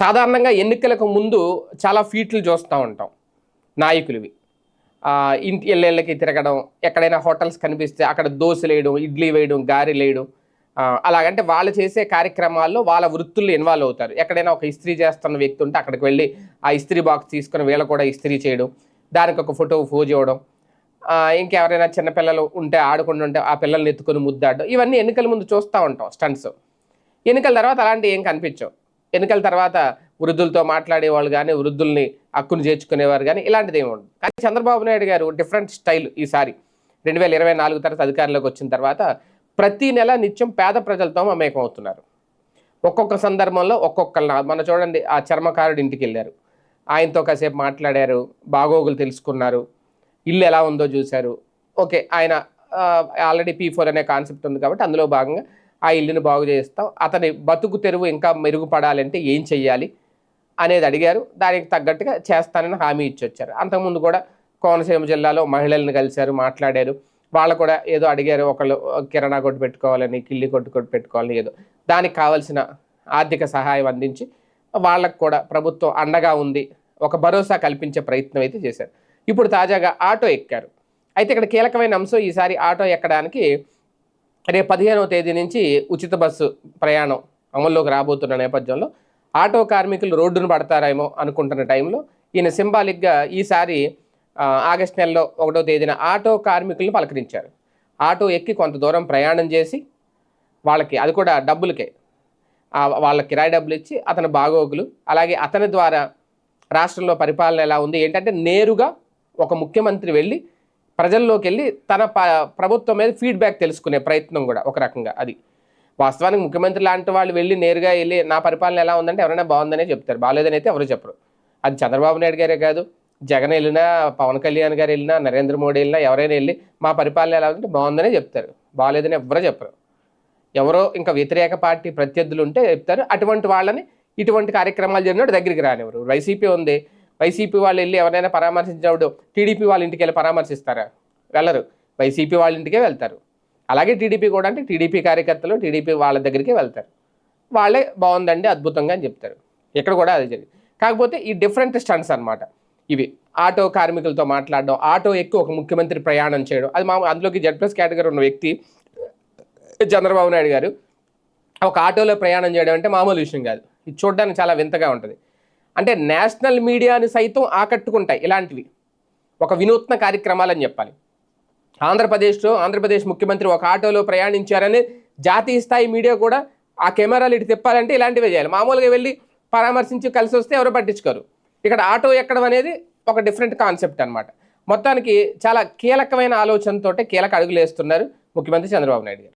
సాధారణంగా ఎన్నికలకు ముందు చాలా ఫీట్లు చూస్తూ ఉంటాం నాయకులవి. ఇంటి ఇళ్ళకి తిరగడం ఎక్కడైనా హోటల్స్ కనిపిస్తే అక్కడ దోశలు వేయడం ఇడ్లీ వేయడం గారెలు వేయడం అలాగంటే వాళ్ళు చేసే కార్యక్రమాల్లో వాళ్ళ వృత్తుల్లో ఇన్వాల్వ్ అవుతారు. ఎక్కడైనా ఒక ఇస్త్రీ చేస్తున్న వ్యక్తి ఉంటే అక్కడికి వెళ్ళి ఆ ఇస్త్రీ బాక్స్ తీసుకొని వీళ్ళ కూడా ఇస్త్రీ చేయడం దానికి ఒక ఫోటో ఫోజ్ ఇవ్వడం ఇంకెవరైనా చిన్నపిల్లలు ఉంటే ఆడుకుంటుంటే ఆ పిల్లల్ని ఎత్తుకొని ముద్దాడడం ఇవన్నీ ఎన్నికల ముందు చూస్తూ ఉంటాం స్టంట్స్. ఎన్నికల తర్వాత అలాంటివి ఏం కనిపించవు. ఎన్నికల తర్వాత వృద్ధులతో మాట్లాడేవాళ్ళు కానీ వృద్ధుల్ని హక్కును చేర్చుకునేవారు కానీ ఇలాంటిది ఏమి ఉండదు. కానీ చంద్రబాబు నాయుడు గారు డిఫరెంట్ స్టైల్ ఈసారి రెండు వేల ఇరవై నాలుగు తర్వాత అధికారంలోకి వచ్చిన తర్వాత ప్రతి నెల నిత్యం పేద ప్రజలతో మమేకం అవుతున్నారు. ఒక్కొక్క సందర్భంలో ఒక్కొక్కరు మన చూడండి ఆ చర్మకారుడి ఇంటికి వెళ్ళారు. ఆయనతో కాసేపు మాట్లాడారు బాగోగులు తెలుసుకున్నారు ఇల్లు ఎలా ఉందో చూశారు. ఓకే ఆయన ఆల్రెడీ పీ ఫోర్ అనే కాన్సెప్ట్ ఉంది కాబట్టి అందులో భాగంగా ఆ ఇల్లుని బాగు చేస్తాం అతని బతుకు తెరువు ఇంకా మెరుగుపడాలంటే ఏం చెయ్యాలి అనేది అడిగారు. దానికి తగ్గట్టుగా చేస్తానని హామీ ఇచ్చి వచ్చారు అంతకుముందు కూడా కోనసీమ జిల్లాలో మహిళల్ని కలిశారు మాట్లాడారు. వాళ్ళు కూడా ఏదో అడిగారు ఒకళ్ళు కిరాణా కొట్టు పెట్టుకోవాలని కిల్లి కొట్టు కొట్టు పెట్టుకోవాలని ఏదో. దానికి కావాల్సిన ఆర్థిక సహాయం అందించి వాళ్ళకు కూడా ప్రభుత్వం అండగా ఉంది ఒక భరోసా కల్పించే ప్రయత్నం అయితే చేశారు. ఇప్పుడు తాజాగా ఆటో ఎక్కారు. అయితే ఇక్కడ కీలకమైన అంశం ఈసారి ఆటో ఎక్కడానికి రేపు పదిహేనవ తేదీ నుంచి ఉచిత బస్సు ప్రయాణం అమల్లోకి రాబోతున్న నేపథ్యంలో ఆటో కార్మికులు రోడ్డును పడతారేమో అనుకుంటున్న టైంలో ఈయన సింబాలిక్గా ఈసారి ఆగస్ట్ ఆగస్టు నెలలో ఒకటో తేదీన ఆటో కార్మికులను పలకరించారు. ఆటో ఎక్కి కొంత దూరం ప్రయాణం చేసి వాళ్ళకి అది కూడా డబ్బులకే వాళ్ళ కిరాయి డబ్బులు ఇచ్చి అతని బాగోగులు అలాగే అతని ద్వారా రాష్ట్రంలో పరిపాలన ఎలా ఉంది ఏంటంటే నేరుగా ఒక ముఖ్యమంత్రి వెళ్ళి ప్రజల్లోకి వెళ్ళి తన ప్రభుత్వం మీద ఫీడ్బ్యాక్ తెలుసుకునే ప్రయత్నం కూడా ఒక రకంగా అది. వాస్తవానికి ముఖ్యమంత్రి లాంటి వాళ్ళు వెళ్ళి నేరుగా వెళ్ళి నా పరిపాలన ఎలా ఉందంటే ఎవరైనా బాగుందనే చెప్తారు. బాగాలేదని అయితే ఎవరు చెప్పరు. అది చంద్రబాబు నాయుడు గారే కాదు జగన్ వెళ్ళినా పవన్ కళ్యాణ్ గారు వెళ్ళినా నరేంద్ర మోడీ వెళ్ళినా ఎవరైనా వెళ్ళి మా పరిపాలన ఎలా ఉందంటే బాగుందనే చెప్తారు. బాగాలేదని ఎవరు చెప్పరు. ఎవరో ఇంకా వ్యతిరేక పార్టీ ప్రత్యర్థులు ఉంటే చెప్తారు. అటువంటి వాళ్ళని ఇటువంటి కార్యక్రమాలు జరిగినట్టు దగ్గరికి రానివ్వరు. వైసీపీ ఉంది. వైసీపీ వాళ్ళు వెళ్ళి ఎవరైనా పరామర్శించినప్పుడు టీడీపీ వాళ్ళ ఇంటికి వెళ్ళి పరామర్శిస్తారా? వెళ్ళరు. వైసీపీ వాళ్ళ ఇంటికే వెళ్తారు. అలాగే టీడీపీ కూడా అంటే టీడీపీ కార్యకర్తలు టీడీపీ వాళ్ళ దగ్గరికే వెళ్తారు. వాళ్ళే బాగుందండి అద్భుతంగా అని చెప్తారు. ఇక్కడ కూడా అది జరిగింది. కాకపోతే ఈ డిఫరెంట్ స్టంట్స్ అన్నమాట. ఇవి ఆటో కార్మికులతో మాట్లాడడం ఆటో ఎక్కువ ఒక ముఖ్యమంత్రి ప్రయాణం చేయడం. అది మా అందులోకి జెడ్ ప్లస్ కేటగిరీ ఉన్న వ్యక్తి చంద్రబాబు నాయుడు గారు ఒక ఆటోలో ప్రయాణం చేయడం అంటే మామూలు విషయం కాదు. ఇది చూడడానికి చాలా వింతగా ఉంటుంది. అంటే నేషనల్ మీడియాని సైతం ఆకట్టుకుంటాయి ఇలాంటివి. ఒక వినూత్న కార్యక్రమాలని చెప్పాలి. ఆంధ్రప్రదేశ్లో ఆంధ్రప్రదేశ్ ముఖ్యమంత్రి ఒక ఆటోలో ప్రయాణించారని జాతీయ స్థాయి మీడియా కూడా ఆ కెమెరాలు ఇటు తిప్పాలంటే ఇలాంటివే చేయాలి. మామూలుగా వెళ్ళి పరామర్శించి కలిసి వస్తే ఎవరు పట్టించుకోరు. ఇక్కడ ఆటో ఎక్కడం అనేది ఒక డిఫరెంట్ కాన్సెప్ట్ అన్నమాట. మొత్తానికి చాలా కీలకమైన ఆలోచనతోటే కీలక అడుగులు వేస్తున్నారు ముఖ్యమంత్రి చంద్రబాబు నాయుడు గారు.